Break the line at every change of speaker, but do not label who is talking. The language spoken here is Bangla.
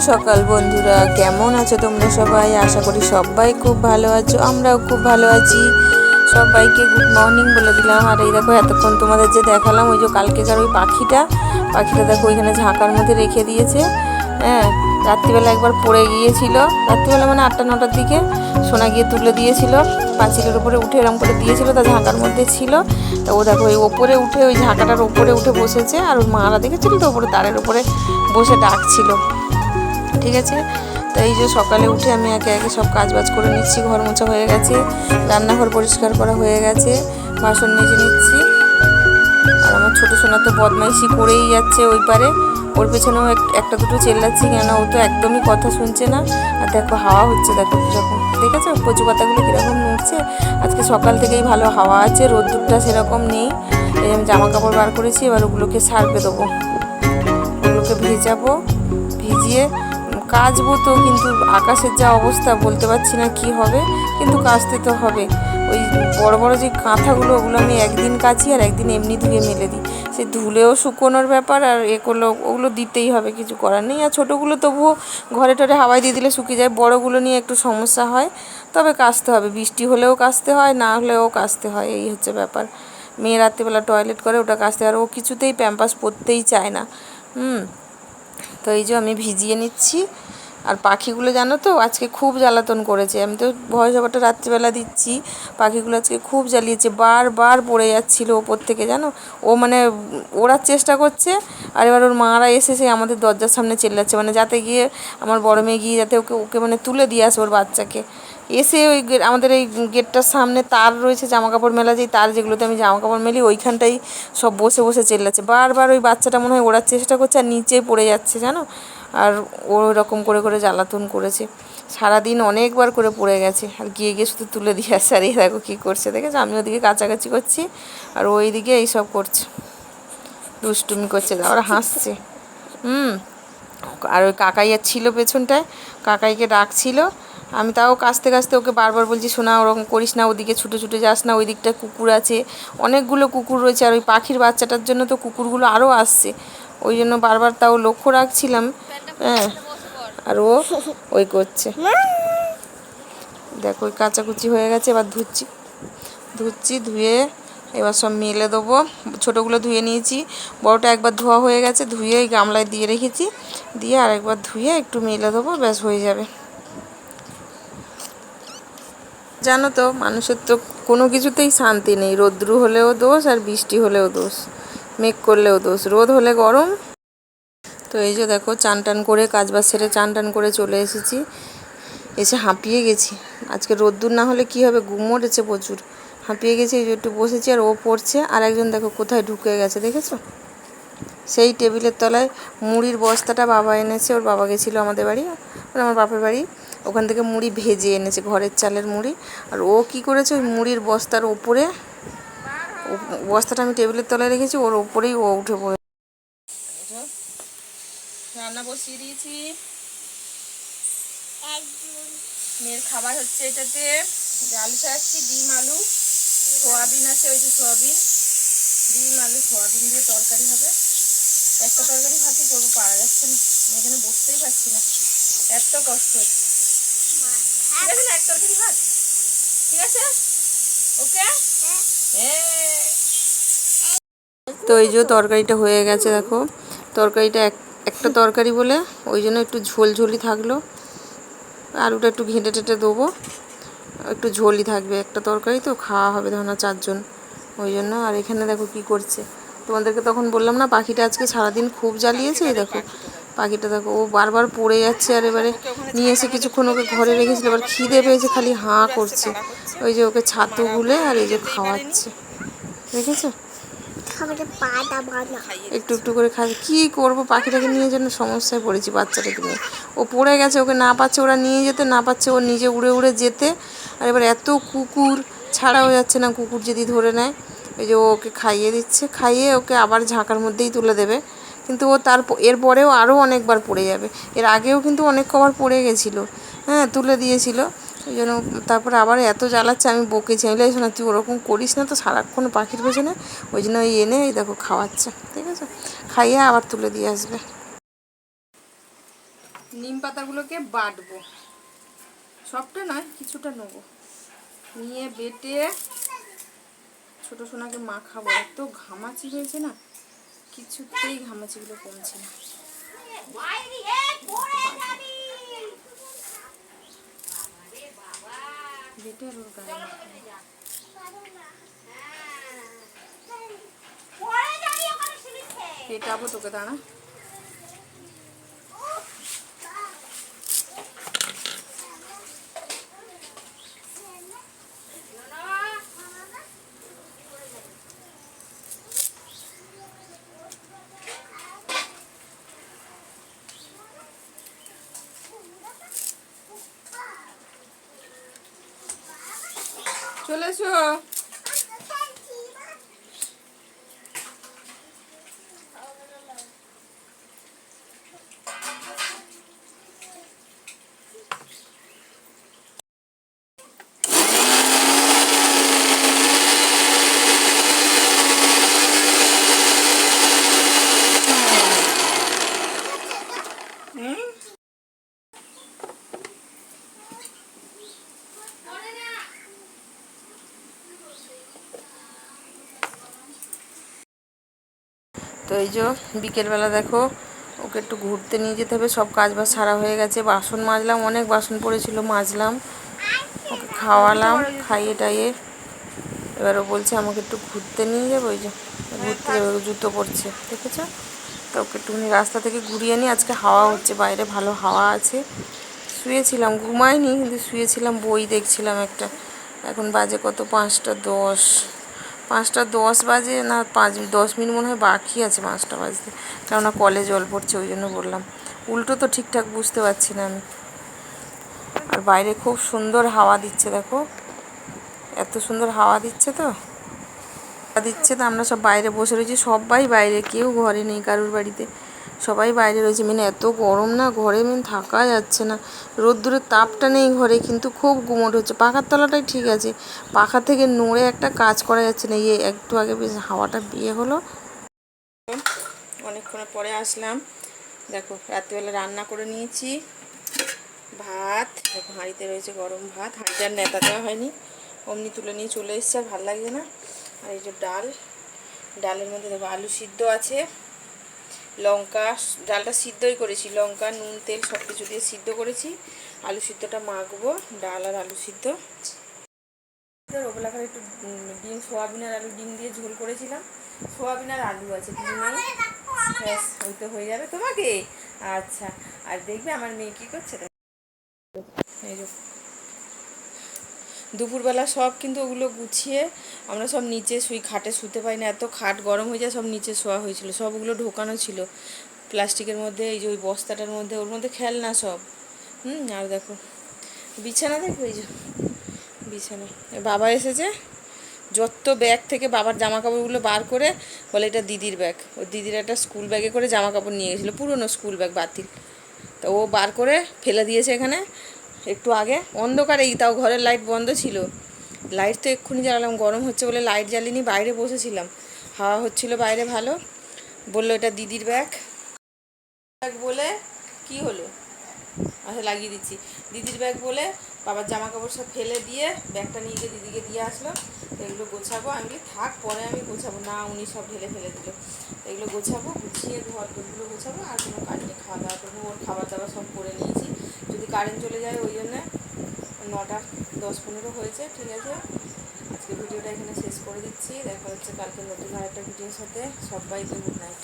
সকাল বন্ধুরা, কেমন আছো তোমরা সবাই? আশা করি সবাই খুব ভালো আছো, আমরাও খুব ভালো আছি। সবাইকে গুড মর্নিং বলে দিলাম। আর এই দেখো, এতক্ষণ তোমাদের যে দেখালাম, ওই যে কালকে কালকেকার ওই পাখিটা। পাখিটা দেখো, ওইখানে ঝাঁকার মধ্যে রেখে দিয়েছে। হ্যাঁ রাত্রিবেলা একবার পড়ে গিয়েছিল। রাত্রিবেলা মানে আটটা, নটার দিকে সোনা গিয়ে তুলে দিয়েছিল। পাঁচিলের উপরে উঠে এরম করে দিয়েছিল, তা ঝাঁকার মধ্যে ছিল। তা ও দেখো, ওই ওপরে উঠে, ওই ঝাঁকাটার ওপরে উঠে বসেছে। আর ওর মারা দেখেছিল তো, ওপরে তারের উপরে বসে ডাকছিল। ঠিক আছে? তো এই যে সকালে উঠে আমি একে একে সব কাজ বাজ করে নিচ্ছি, ঘর মোছা হয়ে গেছে, রান্নাঘর পরিষ্কার করা হয়ে গেছে, বাসন মেজে নিচ্ছি। আর আমার ছোটো সোনা তো বদমাইশি করেই যাচ্ছে ওই পারে। ওর পেছনেও এক- একটা দুটো চেল্লাচ্ছি কেন? ও তো একদমই কথা শুনছে না। আর দেখো হাওয়া হচ্ছে, দেখো কীরকম দেখেছ? কচু পাতাগুলো কীরকম নড়ছে। আজকে সকাল থেকেই ভালো হাওয়া আছে, রোদ্দুরটা সেরকম নেই। এই আমি জামা কাপড় বার করেছি, এবার ওগুলোকে সারবে দেবো। ওগুলোকে ভেজাবো, ভিজিয়ে কাচবো তো, কিন্তু আকাশের যা অবস্থা বলতে পারছি না কি হবে, কিন্তু কাচতে তো হবে। ওই বড় বড় যে কাঁথাগুলো, ওগুলো আমি একদিন কাচি আর একদিন এমনি ধুয়ে মেলে দিই। সে ধুলেও শুকোনোর ব্যাপার আর এ করলেও ওগুলো দিতেই হবে, কিছু করার নেই। আর ছোটোগুলো তবুও ঘরে টরে হাওয়ায় দিয়ে দিলে শুকিয়ে যায়, বড়গুলো নিয়ে একটু সমস্যা হয়। তবে কাচতে হবে, বৃষ্টি হলেও কাচতে হয়, না হলেও কাচতে হয়, এই হচ্ছে ব্যাপার। মেয়ে রাত্রিবেলা টয়লেট করে ওটা কাচতে আর ও কিছুতেই প্যাম্পাস পরতেই চায় না। হুম। তো এই যে আমি ভিজিয়ে নিচ্ছি। আর পাখিগুলো জানো তো, আজকে খুব জ্বালাতন করেছে। আমি তো ভয় সবটা রাত্রিবেলা দিচ্ছি। পাখিগুলো আজকে খুব জ্বালিয়েছে, বারবার পড়ে যাচ্ছিল ওপর থেকে, জানো? ও মানে ওড়ার চেষ্টা করছে, আর এবার ওর মারা এসে সে আমাদের দরজার সামনে চেল্লাচ্ছে। মানে যাতে গিয়ে আমার বড় মেয়ে গিয়ে যাতে ওকে ওকে মানে তুলে দিয়ে আসে ওর বাচ্চাকে। এসে ওই আমাদের এই গেটটার সামনে তার রয়েছে জামা কাপড় মেলা যেই তার যেগুলোতে আমি জামা কাপড় মেলি, ওইখানটাই সব বসে বসে চেল্লাচ্ছে। বারবার ওই বাচ্চাটা মনে হয় ওড়ার চেষ্টা করছে আর নিচে পড়ে যাচ্ছে, জানো? আর ও রকম করে করে জ্বালাতন করেছে। সারাদিন অনেকবার করে পড়ে গেছে। আর গিয়ে গিয়ে শুধু তুলে দিয়ে আসছে আর এই দেখো কী করছে, দেখেছ? আমি ওদিকে কাছাকাছি করছি আর ওই দিকে এইসব করছে। দুষ্টুমি করছে ওরা হাসছে। হুম। আর ওই কাকাইয়ার ছিল পেছনটায়। কাকাইকে ডাকছিল। আমি তাও কাছতে কাছতে ওকে বারবার বলছি, শোনা, ওরকম করিস না, ওদিকে ছুটে ছুটে যাস না ওই দিকটা কুকুর আছে। অনেকগুলো কুকুর রয়েছে, আর ওই পাখির বাচ্চাটার জন্য তো কুকুরগুলো আরও আসছে। ওই জন্য বারবার তাও লক্ষ্য রাখছিলাম। হ্যাঁ আর ও ওই করছে। দেখো, ওই কাচাকুচি হয়ে গেছে, এবার ধুচ্ছি। ধুচ্ছি, ধুয়ে এবার সব মেলে দেবো। ছোটোগুলো ধুয়ে নিয়েছি, বড়টা একবার ধোয়া হয়ে গেছে, ধুয়ে এই গামলায় দিয়ে রেখেছি। দিয়ে আর একবার ধুয়ে একটু মেলে দেবো, ব্যাস হয়ে যাবে। জানো তো, মানুষের তো কোনো কিছুতেই শান্তি নেই। রৌদ্রু হলেও দোষ আর বৃষ্টি হলেও দোষ। মেঘ করলেও দোষ। রোদ হলে গরম। তো এই যে দেখো, চান টান করে কাজ বাজ সেরে চান টান করে চলে এসেছি। এসে হাঁপিয়ে গেছি। আজকে রোদ্দুর না হলে কি হবে? ঘুম মরেছে প্রচুর। হাঁপিয়ে গেছি, এই যে একটু বসেছি আর ও পড়ছে। আর একজন দেখো কোথায় ঢুকে গেছে, দেখেছ? সেই টেবিলের তলায় মুড়ির বস্তাটা বাবা এনেছে। ওর বাবা গেছিল আমাদের বাড়ি। মানে আমার বাপের বাড়ি। ওখান থেকে মুড়ি ভেজে এনেছে, ঘরের চালের মুড়ি। আর ও কি করেছে, ওই মুড়ির বস্তার ওপরে বস্তাটা আমি টেবিলের তলায় রেখেছি, ওর ওপরেই ও উঠে পড়ে। রান্না বসিয়ে দিয়েছি। মেয়ের খাবার হচ্ছে এটাতে আলু ছাড়াচ্ছি ডিম, আলু, সোয়াবিন আছে, ওই যে সোয়াবিন। ডিম, আলু, সোয়াবিন দিয়ে তরকারি হবে। একটা তরকারি ভাতই করব, পারা যাচ্ছে না। এখানে বসতেই পারছি না। এত কষ্ট হচ্ছে। ঠিক আছে না এক তরকারি ভাত। ঠিক আছে? ওকে? হ্যাঁ। তো এই যে তরকারিটা হয়ে গেছে দেখো। তরকারিটা এক একটা তরকারি বলে ওই জন্য একটু ঝোল ঝোলই থাকল। আলুটা একটু ঘেঁটে টেটে দেবো। একটু ঝোলই থাকবে একটা তরকারি তো খাওয়া হবে ধরো না চারজন। ওই জন্য আর এখানে দেখো কি করছে। তোমাদেরকে তখন বললাম না পাখিটা আজকে সারাদিন খুব জ্বালিয়েছে এই দেখো। পাখিটা দেখো ও বারবার পড়ে যাচ্ছে আর এবারে নিয়ে এসে কিছুক্ষণ ওকে ঘরে রেখেছিল এবার খিদে পেয়েছে খালি হাঁ করছে। ওই যে ওকে ছাতু গুলে আর এই যে খাওয়াচ্ছে। দেখেছ? একটু একটু করে খাই কী করব? পাখিটাকে নিয়ে জন্য সমস্যায় পড়েছি বাচ্চাটাকে নিয়ে। ও পড়ে গেছে ওকে না পাচ্ছে ওরা নিয়ে যেতে না পাচ্ছে ও নিজে উড়ে উড়ে যেতে। আর এবার এত কুকুর ছাড়াও যাচ্ছে না কুকুর যদি ধরে নেয়। ওই যে ওকে খাইয়ে দিচ্ছে খাইয়ে ওকে আবার ঝাঁকার মধ্যেই তুলে দেবে। কিন্তু ও তার এরপরেও আরও অনেকবার পড়ে যাবে। এর আগেও কিন্তু অনেক কবার পড়ে গেছিল। হ্যাঁ তুলে দিয়েছিল। ওই জন্য তারপরে আবার এত জ্বালাচ্ছে, আমি বকেছি। আমি শোনা, তুই ওরকম করিস না তো, সারাক্ষণ পাখির পেছনে। ওই জন্য ওই এনে, এই দেখো, খাওয়াচ্ছে। ঠিক আছে? খাইয়ে আবার তুলে দিয়ে আসবে। নিম পাতাগুলোকে বাটবো। সবটা নয়, কিছুটা নেব। নিয়ে বেটে ছোটো সোনাকে মাখাবো। এত ঘামাচি হয়েছে না? কিছুতেই ঘামাচিগুলো কমছে না। বেটে আবার ওর গায়ে পেটাবো তোকে দাঁড়া। চলে এসো হুম তো এই যে বিকেলবেলা দেখো, ওকে একটু ঘুরতে নিয়ে যেতে হবে, সব কাজ বাজ সারা হয়ে গেছে। বাসন মাজলাম, অনেক বাসন পড়েছিল, মাজলাম। ওকে খাওয়ালাম, খাইয়ে টাইয়ে। এবার ও বলছে, আমাকে একটু ঘুরতে নিয়ে যাব, ওই যে ঘুরতে যাবে জুতো পরছে। দেখেছ? তো ওকে একটুখানি রাস্তা থেকে ঘুরিয়ে নিয়ে, আজকে হাওয়া হচ্ছে, বাইরে ভালো হাওয়া আছে। শুয়েছিলাম, ঘুমাইনি, কিন্তু শুয়েছিলাম, বই দেখছিলাম একটা। এখন বাজে কত, পাঁচটা দশ। পাঁচটা দশ বাজে না পাঁচ, দশ মিনিট মনে হয় বাকি আছে পাঁচটা বাজতে। কেননা কলে জল পড়ছে, ওই জন্য বললাম। উল্টো তো ঠিকঠাক বুঝতে পারছি না আমি। আর বাইরে খুব সুন্দর হাওয়া দিচ্ছে, দেখো। এত সুন্দর হাওয়া দিচ্ছে তো। দিচ্ছে তো, আমরা সব বাইরে বসে রয়েছি, সবাই বাইরে, কেউ ঘরে নেই কারুর বাড়িতে। সবাই বাইরে রয়েছে। মানে এত গরম না, ঘরে মেন থাকা যাচ্ছে না। রোদ্দুরের তাপটা নেই ঘরে, কিন্তু খুব গুমট হচ্ছে। পাখার তলাটাই ঠিক আছে। পাখা থেকে নড়ে একটা কাজ করা যাচ্ছে না। ইয়ে একটু আগে বেশ হাওয়াটা বিয়ে হলো। অনেকক্ষণ পরে আসলাম। দেখো, রাত্রিবেলা রান্না করে নিয়েছি। ভাত, দেখো হাঁড়িতে রয়েছে গরম ভাত। হাঁড়িটা আর নেতা দেওয়া হয়নি। অমনি তুলে নিয়ে চলে এসছে, আর ভালো লাগছে না। আর এই যে ডাল, ডালের মধ্যে দেখো আলু সিদ্ধ আছে। লঙ্কা, ডালটা সিদ্ধই করেছি। লঙ্কা, নুন, তেল সব কিছু দিয়ে সিদ্ধ করেছি। আলু সিদ্ধটা মাখবো, ডাল আর আলু সিদ্ধ। ওবেলাকার একটু ডিম, সোয়াবিন আর আলু, ডিম দিয়ে ঝোল করেছিলাম। সোয়াবিন আর আলু আছে ব্যাস, ওই তো হয়ে যাবে তোমাকে। আচ্ছা আর দেখবে আমার মেয়ে কী করছে। এই দুপুরবেলা সব কিন্তু ওগুলো গুছিয়ে আমরা সব নিচে শুই, খাটে শুতে পাই না। এত খাট গরম হয়ে যায়, সব নিচে শোয়া হয়েছিল। সব ওগুলো ঢোকানো ছিল। প্লাস্টিকের মধ্যে, এই যে ওই বস্তাটার মধ্যে, ওর মধ্যে খেলনা সব। হুম, আর দেখো, বিছানা দেখো এই যে, বিছানা। বাবা এসেছে, যত ব্যাগ থেকে বাবার জামা কাপড়গুলো বার করে, বলে এটা দিদির ব্যাগ ও দিদির একটা স্কুল ব্যাগে করে জামা কাপড় নিয়ে গেছিল, পুরনো স্কুল ব্যাগ বাতিল। তো ও বার করে ফেলে দিয়েছে এখানে। একটু আগে। অন্ধকারেই তাও ঘরের লাইট বন্ধ ছিল। লাইট তো এক্ষুনি জ্বালালাম, গরম হচ্ছে বলে লাইট জ্বালিনি, বাইরে বসেছিলাম। হাওয়া হচ্ছিল বাইরে ভালো। বলল, এটা দিদির ব্যাগ ব্যাগ বলে, কি হলো? আচ্ছা লাগিয়ে দিচ্ছি। দিদির ব্যাগ বলে, বাবার জামা কাপড় সব ফেলে দিয়ে ব্যাগটা নিয়ে গিয়ে দিদিকে দিয়ে আসলো। এগুলো গোছাবো, আমি থাক, পরে আমি গোছাবো। না, উনি সব ঢেলে ফেলে দিল। এগুলো গোছাবো, গুছিয়ে ঘর টরগুলো গোছাবো, আর কোনো নেই খাওয়া দাওয়া করব। ওর খাবার দাবার সব করে নিয়েছি। যদি কারেন্ট চলে যায়, ওই জন্যে নটা দশ পনেরো হয়েছে, ঠিক আছে? আজকে ভিডিওটা এখানে শেষ করে দিচ্ছি। দেখা হচ্ছে কালকে নতুন আরেকটা ভিডিওর সাথে। সবাইকে গুড নাইট